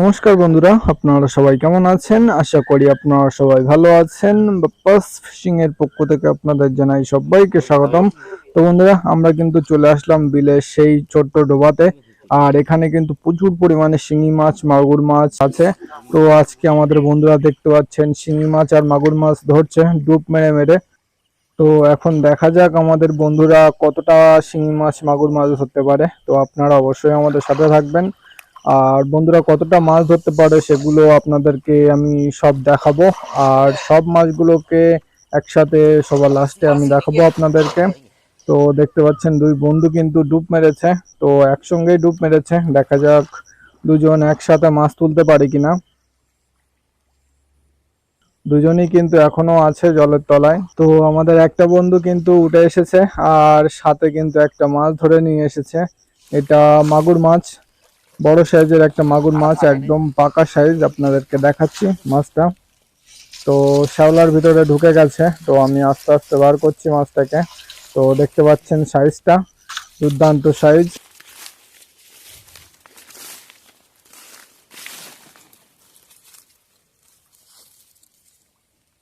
নমস্কার বন্ধুরা, আপনারা সবাই কেমন আছেন? আশা করি আপনারা সবাই ভালো আছেন। বাপ্পাস ফিশিং এর পক্ষ থেকে আপনাদের জানাই সবাইকে স্বাগতম। তো বন্ধুরা, আমরা কিন্তু চলে আসলাম বিলের সেই ছোট্ট ডোবাতে। আর এখানে কিন্তু প্রচুর পরিমাণে শিঙি মাছ, মাগুর মাছ আছে। তো আজকে আমাদের বন্ধুরা দেখতে পাচ্ছেন শিঙি মাছ আর মাগুর মাছ ধরছে, ডুব মেরে মেরে। তো এখন দেখা যাক আমাদের বন্ধুরা কতটা শিঙি মাছ, মাগুর মাছ ধরতে পারে। তো আপনারা অবশ্যই আমাদের সাথে থাকবেন। আর বন্ধুরা কতটা মাছ ধরতে পারে সেগুলো আপনাদেরকে আমি সব দেখাবো। আর সব মাছগুলোকে একসাথে সবার লাস্টে আমি দেখাবো আপনাদেরকে। তো দেখতে পাচ্ছেন দুই বন্ধু কিন্তু ডুব মেরেছে। তো একসঙ্গেই ডুব মেরেছে। দেখা যাক দুজন একসাথে মাছ তুলতে পারে কিনা। দুজনেই কিন্তু এখনও আছে জলের তলায়। তো আমাদের একটা বন্ধু কিন্তু উঠে এসেছে, আর সাথে কিন্তু একটা মাছ ধরে নিয়ে এসেছে। এটা মাগুর মাছ। বড় সাইজের একটা মাগুর মাছ, একদম পাকা সাইজ আপনাদেরকে দেখাচ্ছি মাছটা। তো শ্যাওলার ভিতরে ঢুকে গেছে, তো আমি আস্তে আস্তে বার করছি মাছটাকে। তো দেখতে পাচ্ছেন সাইজটা, দুর্দান্ত সাইজ।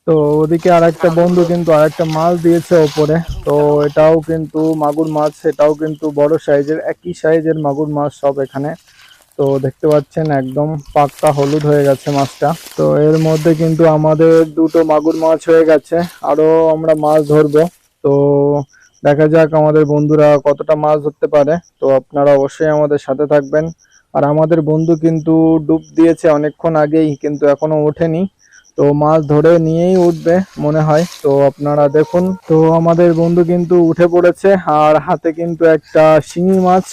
তো ওদিকে আরেকটা বন্ধু কিন্তু আরেকটা মাছ দিয়েছে ওপরে, তো এটাও কিন্তু মাগুর মাছ, এটাও কিন্তু বড় সাইজের, একই সাইজের মাগুর মাছ সব এখানে। তো দেখতে পাচ্ছেন একদম পাক্কা হলুদ হয়ে গেছে মাছটা। তো এর মধ্যে কিন্তু আমাদের দুটো মাগুর মাছ হয়ে গেছে, আরও আমরা মাছ ধরবো। তো দেখা যাক আমাদের বন্ধুরা কতটা মাছ ধরতে পারে। তো আপনারা অবশ্যই আমাদের সাথে থাকবেন। আর আমাদের বন্ধু কিন্তু ডুব দিয়েছে অনেকক্ষণ আগেই, কিন্তু এখনও ওঠেনি। তো মাছ ধরে নিয়েই উঠবে মনে হয়। তো আপনারা দেখুন, তো আমাদের বন্ধু কিন্তু উঠে পড়েছে, আর হাতে কিন্তু একটা শিঙি মাছ।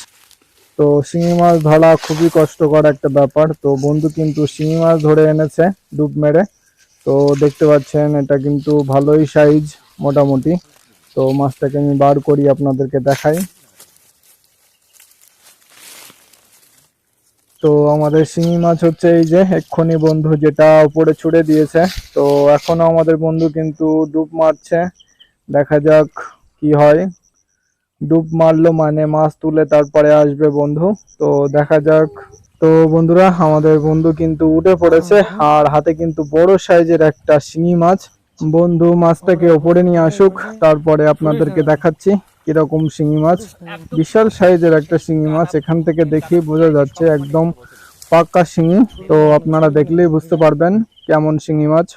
তো শিঙি মাছ ধরা খুবই কষ্টকর একটা ব্যাপার। তো বন্ধু কিন্তু শিঙি মাছ ধরে এনেছে ডুব মেরে। তো দেখতে পাচ্ছেন, এটা কিন্তু ভালোই সাইজ মোটামুটি। তো মাছটাকে আমি বার করি আপনাদেরকে দেখাই। তো আমাদের শিঙি মাছ হচ্ছে এই যে, এক্ষুনি বন্ধু যেটা উপরে ছুড়ে দিয়েছে। তো এখনও আমাদের বন্ধু কিন্তু ডুব মারছে। দেখা যাক কি হয়। ডুব মারলো মানে মাছ তুলে তারপরে আসবে বন্ধু। তো দেখা যাক। তো বন্ধুরা, আমাদের বন্ধু কিন্তু উঠে পড়েছে। আর হাতে কিন্তু বড় সাইজের একটা শিঙি মাছ। বন্ধু, মাছটাকে ওপরে নিয়ে আসুক, তারপরে আপনাদেরকে দেখাচ্ছি কীরকম শিঙি মাছ। বিশাল সাইজের একটা শিঙি মাছ, এখান থেকে দেখি বোঝা যাচ্ছে একদম পাক্কা শিঙি। তো আপনারা দেখলেই বুঝতে পারবেন কেমন শিঙি মাছ।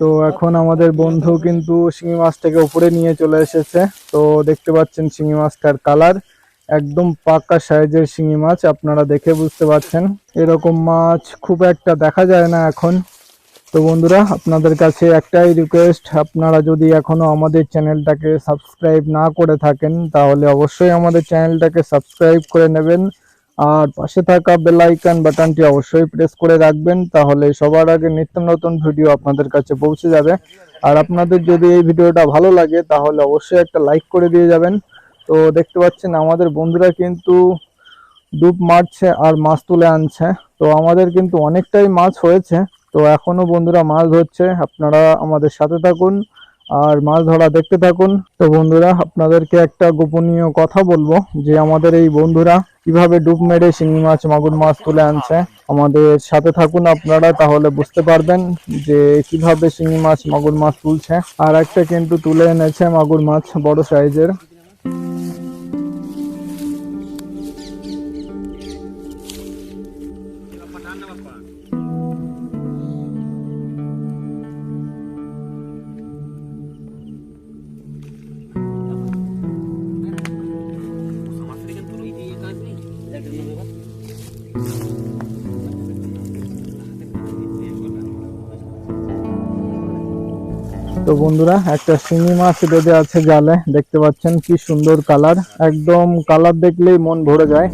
তো এখন আমাদের বন্ধু কিন্তু শিঙি মাছটাকে উপরে নিয়ে চলে এসেছে। তো দেখতে পাচ্ছেন শিঙি মাছটার কালার। একদম পাকা সাইজের শিঙি মাছ, আপনারা দেখে বুঝতে পারছেন। এরকম মাছ খুব একটা দেখা যায় না এখন। তো বন্ধুরা, আপনাদের কাছে একটাই রিকোয়েস্ট আপনারা যদি এখনও আমাদের চ্যানেলটাকে সাবস্ক্রাইব না করে থাকেন, তাহলে অবশ্যই আমাদের চ্যানেলটাকে সাবস্ক্রাইব করে নেবেন। আর পাশে থাকা বেল আইকন বাটনটি অবশ্যই প্রেস করে রাখবেন, তাহলে সবার আগে নিত্য নতুন ভিডিও আপনাদের কাছে পৌঁছে যাবে। আর আপনাদের যদি এই ভিডিওটা ভালো লাগে, তাহলে অবশ্যই একটা লাইক করে দিয়ে যাবেন। তো দেখতে পাচ্ছেন, আমাদের বন্ধুরা কিন্তু ডুব মারছে আর মাছ তুলে আনছে। তো আমাদের কিন্তু অনেকটাই মাছ হয়েছে। তো এখনও বন্ধুরা মাছ ধরছে, আপনারা আমাদের সাথে থাকুন। আর মাছ ধরা দেখতে থাকুন। তো বন্ধুরা, আপনাদেরকে একটা গোপনীয় কথা বলব যে আমাদের এই বন্ধুরা কীভাবে ডুব মেরে শিঙি মাছ, মাগুর মাছ তুলে আনছে। আমাদের সাথে থাকুন আপনারা, তাহলে বুঝতে পারবেন যে কীভাবে শিঙি মাছ, মাগুর মাছ তুলছে। আর একটা কিন্তু তুলে এনেছে মাগুর মাছ, বড় সাইজের। তো বন্ধুরা, একটা শিঙি মাছ বেঁধে আছে জালে। দেখতে পাচ্ছেন কি সুন্দর কালার। একদম কালার দেখলেই মন ভরে যায়।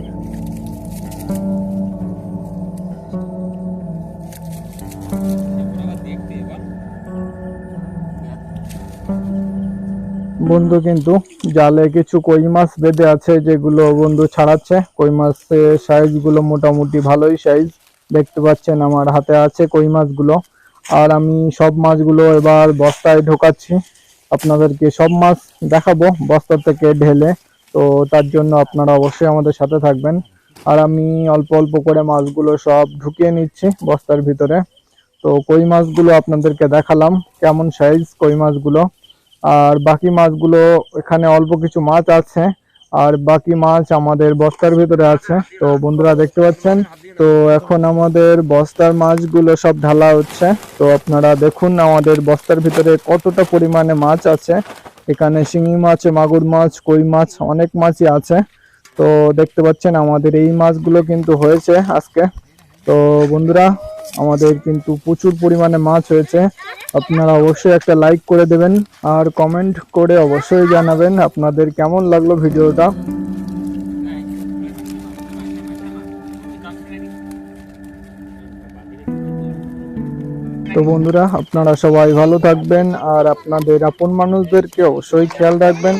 বন্ধু কিন্তু জালে কিছু কই মাছ বেঁধে আছে যেগুলো বন্ধু ছাড়াচ্ছে। কই মাছের সাইজগুলো মোটামুটি ভালোই সাইজ দেখতে পাচ্ছেন আমার হাতে আছে কই মাছগুলো। আর আমি সব মাছগুলো এবার বস্তায় ঢোকাচ্ছি। আপনাদেরকে সব মাছ দেখাবো বস্তা থেকে ঢেলে। তো তার জন্য আপনারা অবশ্যই আমাদের সাথে থাকবেন। আর আমি অল্প অল্প করে মাছগুলো সব ঢুকিয়ে নিচ্ছি বস্তার ভিতরে। তো কই মাছগুলো আপনাদেরকে দেখালাম, কেমন সাইজ কই মাছগুলো। আর বাকি মাছগুলো এখানে অল্প কিছু মাছ আছে। আর বাকি মাছ আমাদের বস্তার ভিতরে আছে। তো বন্ধুরা দেখতে পাচ্ছেন, তো এখন আমাদের বস্তার মাছগুলো সব ঢালা হচ্ছে। তো আপনারা দেখুন আমাদের বস্তার ভিতরে কতটা পরিমাণে মাছ আছে। এখানে শিঙি মাছ, মাগুর মাছ, কই মাছ, অনেক মাছই আছে। তো দেখতে পাচ্ছেন আমাদের এই মাছগুলো কিন্তু হয়েছে আজকে। তো বন্ধুরা আমাদের কিন্তু প্রচুর পরিমাণে মাছ হয়েছে। আপনারা অবশ্যই একটা লাইক করে দেবেন আর কমেন্ট করে অবশ্যই জানাবেন আপনাদের কেমন লাগল ভিডিওটা। তো বন্ধুরা, আপনারা সবাই ভালো থাকবেন আর আপনাদের আপন মানুষদেরকে অবশ্যই খেয়াল রাখবেন।